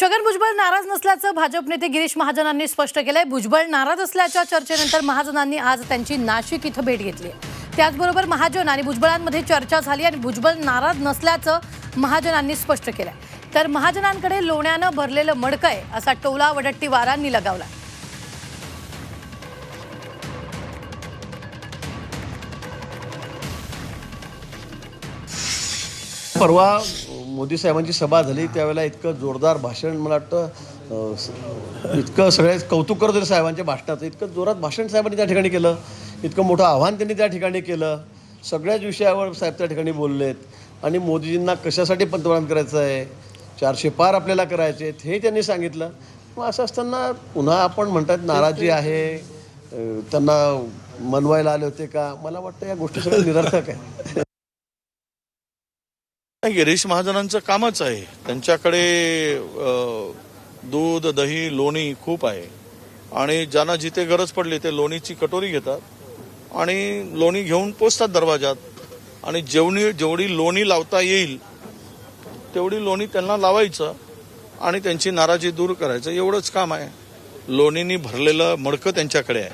छगन भुजबळ नाराज नसल्याचं भाजप नेते गिरीश महाजनांनी स्पष्ट केलंय. भुजबळ नाराज असल्याच्या चर्चेनंतर महाजनांनी आज त्यांची नाशिक इथं भेट घेतली. त्याचबरोबर महाजन आणि भुजबळांमध्ये चर्चा झाली आणि भुजबळ नाराज नसल्याचं महाजनांनी स्पष्ट केलंय. तर महाजनांकडे लोण्यानं भरलेलं मडकं आहे असा टोला वडट्टीवारांनी लगावला. परवा मोदी साहेबांची सभा झाली त्यावेळेला इतकं जोरदार भाषण मला वाटतं इतकं सगळे कौतुक करत होते साहेबांच्या भाषणाचं इतकं जोरात भाषण साहेबांनी त्या ठिकाणी केलं इतकं मोठं आव्हान त्यांनी त्या ठिकाणी केलं. सगळ्याच विषयावर साहेब त्या ठिकाणी बोललेत. आणि मोदीजींना कशासाठी पंतप्रधान करायचं आहे? चारशे पार आपल्याला करायचे आहेत हे त्यांनी सांगितलं. मग असं असताना पुन्हा आपण म्हणतात नाराजी आहे. त्यांना मनवायला आले होते का? मला वाटतं या गोष्टी सगळ्या निरर्थक आहे नाही, गिरीश महाजनांचं कामच आहे. त्यांच्याकडे दूध दही लोणी खूप आहे. आणि ज्यांना जिथे गरज पडली ते लोणीची कटोरी घेतात आणि लोणी घेऊन पोचतात दरवाजात आणि जेवणी जेवढी लोणी लावता येईल तेवढी लोणी त्यांना लावायचं आणि त्यांची नाराजी दूर करायचं. एवढंच काम आहे. लोणीनी भरलेलं मडकं त्यांच्याकडे आहे.